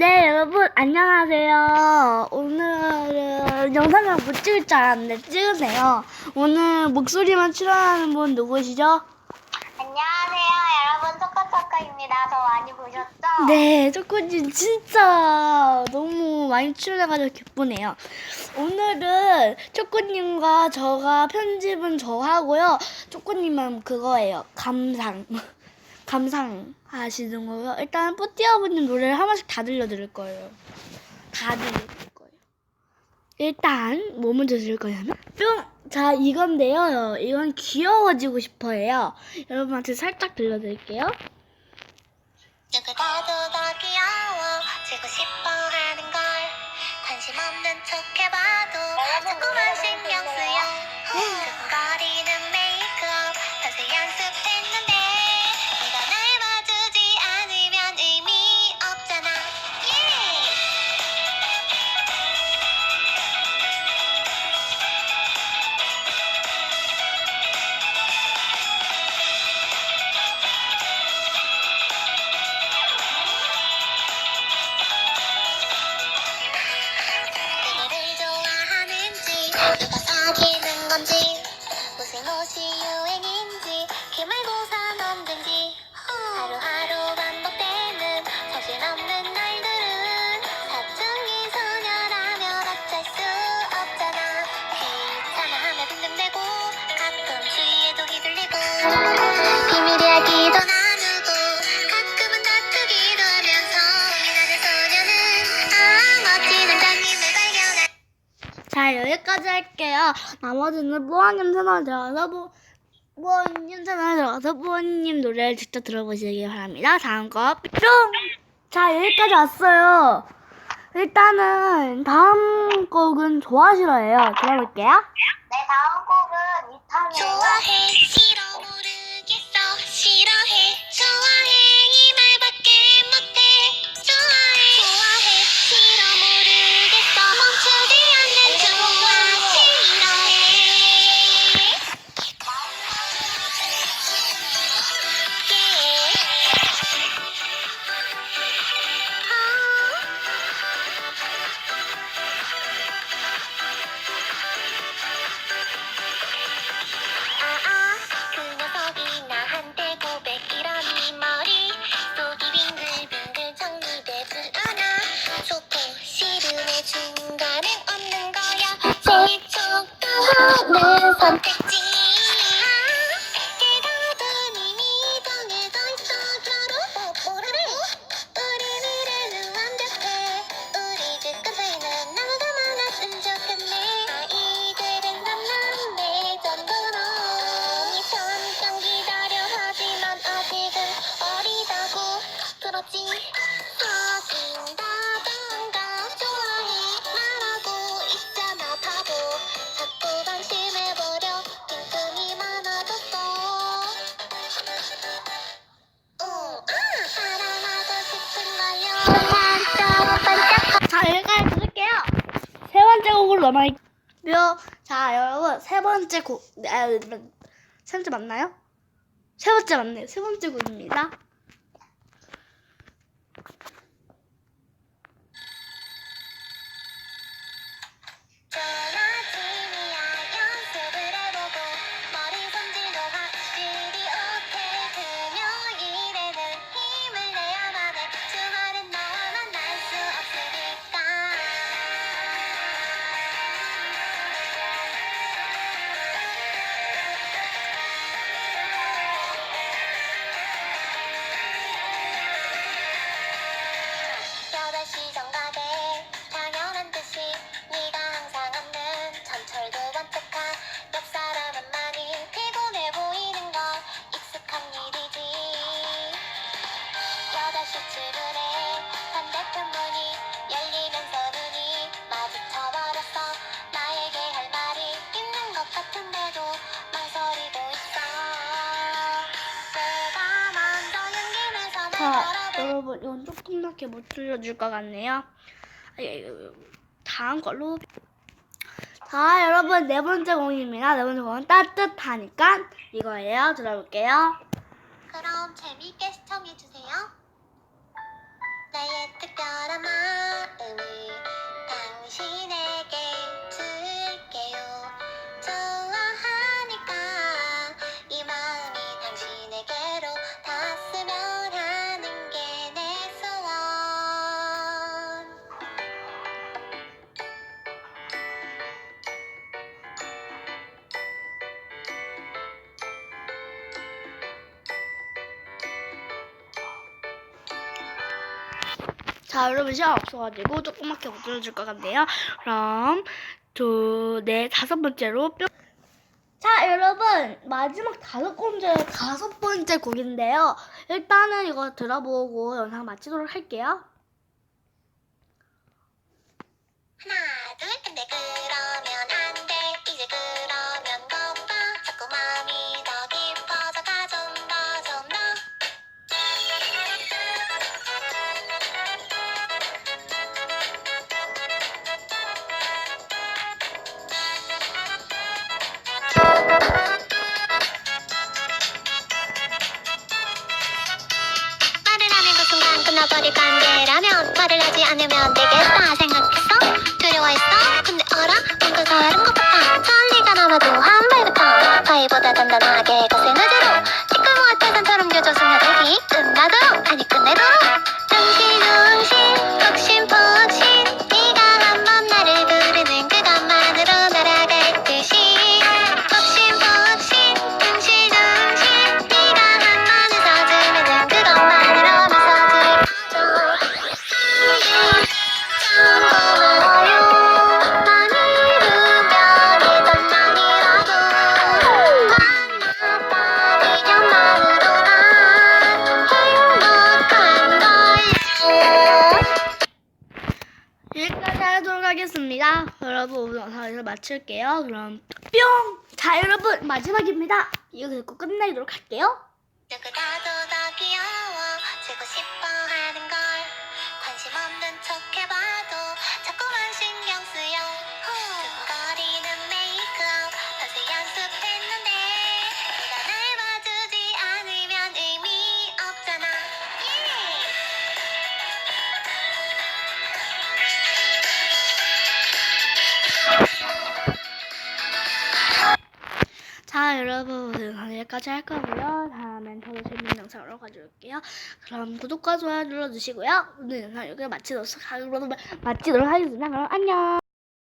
네, 여러분, 안녕하세요. 오늘은 영상을 못 찍을 줄 알았는데 찍으세요. 오늘 목소리만 출연하는 분 누구시죠? 안녕하세요, 여러분. 초코초코입니다. 저 많이 보셨죠? 네, 초코님 진짜 너무 많이 출연해가지고 기쁘네요. 오늘은 초코님과 저가 편집은 저 하고요. 초코님은 그거예요. 감상. 감상 하시는 거요. 일단 뿌띠아버님 노래를 한 번씩 다 들려드릴 거예요. 다 들려드릴 거예요. 일단 뭐 먼저 들을 거냐면 뿅! 자 이건데요. 이건 귀여워지고 싶어요. 여러분한테 살짝 들려드릴게요. 누구보다 더 귀여워지고 싶어 하는 걸 관심 없는 척 해봐도 자꾸만 신경 쓰여 두근거 여기까지 할게요. 나머지는 뽀아님 채널 들어가서 뽀 뽀아님 채널 들어가서 뽀아님 노래를 직접 들어보시기 바랍니다. 다음 거 뿅! 자 여기까지 왔어요. 일단은 다음 곡은 좋아하시러예요. 들어볼게요. 네, 다음 곡은 이탄이에요. 좋아해, 싫어, 하는 세 번째 곡으로 넘어갈게요. 자 여러분 세 번째 곡, 아, 세 번째 맞나요? 세 번째 맞네요. 세 번째 곡입니다. 자, 여러분 이건 조금밖에 못 들려줄 것 같네요. 아, 예, 예, 예. 다음 걸로. 자, 여러분 네 번째 공입니다. 네 번째 공은 따뜻하니까 이거예요. 들어볼게요. 그럼 재밌게 시청해주세요. 나의 특별한 마음이 당신의 자, 여러분 시간 없어가지고 조그맣게 못 들어줄 것 같네요. 그럼 두, 네, 다섯 번째로 뿅. 자, 여러분 마지막 다섯 번째 다섯 번째 곡인데요. 일단은 이거 들어보고 영상 마치도록 할게요. 하나 둘 근데 그러면 말을 하지 여러분 오늘 영상 여기서 마칠게요. 그럼 뿅! 자 여러분 마지막입니다. 이거 듣고 끝내도록 할게요. 여러분 오늘 여기까지 할 거고요. 다음엔 더 재밌는 영상으로 가져올게요. 그럼 구독과 좋아요 눌러주시고요. 오늘 영상 여기서 마치도록, 하- 마치도록 하겠습니다. 그럼 안녕.